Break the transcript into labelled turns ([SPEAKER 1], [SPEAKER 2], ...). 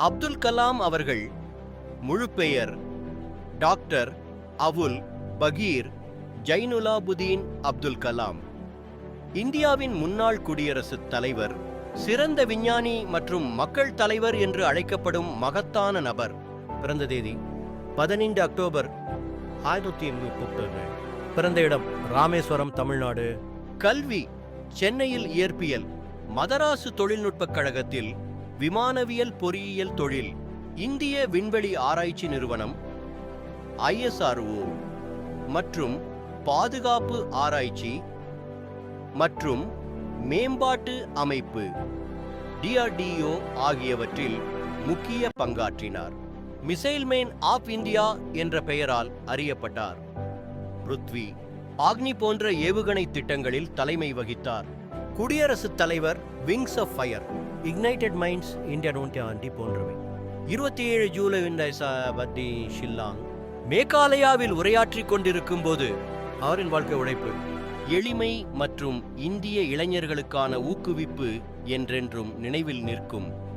[SPEAKER 1] அப்துல் கலாம் அவர்கள் முழு பெயர். டாக்டர் அவுல் பகீர் ஜைனுலாபுதீன் அப்துல் கலாம். இந்தியாவின் முன்னாள் குடியரசுத் தலைவர் சிறந்த விஞ்ஞானி மற்றும் மக்கள் தலைவர் என்று அழைக்கப்படும் மகத்தான நபர். பிறந்த தேதி பதினைந்து அக்டோபர் ஆயிரத்தி எண்பத்தி பிறந்த இடம் ராமேஸ்வரம் தமிழ்நாடு. கல்வி சென்னையில் இயற்பியல் மதராசு தொழில்நுட்பக் கழகத்தில் விமானவியல் பொறியியல் தொழில் இந்திய விண்வெளி ஆராய்ச்சி நிறுவனம் ஐஎஸ்ஆர்ஓ மற்றும் பாதுகாப்பு ஆராய்ச்சி மற்றும் மேம்பாட்டு அமைப்பு டிஆர்டிஓ ஆகியவற்றில் முக்கிய பங்காற்றினார். மிசைல் மேன் ஆஃப் இந்தியா என்ற பெயரால் அறியப்பட்டார். பிருத்வி ஆக்னி போன்ற ஏவுகணை திட்டங்களில் தலைமை வகித்தார். குடியரசுத் தலைவர் wings of fire. Ignited minds India நூற்றி ஆண்டி போன்றவை. இருபத்தி ஏழு ஜூலை பத்தி ஷில்லாங் மேகாலயாவில் உரையாற்றி கொண்டிருக்கும் போது அவரின் வாழ்க்கை உழைப்பு எளிமை மற்றும் இந்திய இளைஞர்களுக்கான ஊக்குவிப்பு என்றென்றும் நினைவில் நிற்கும்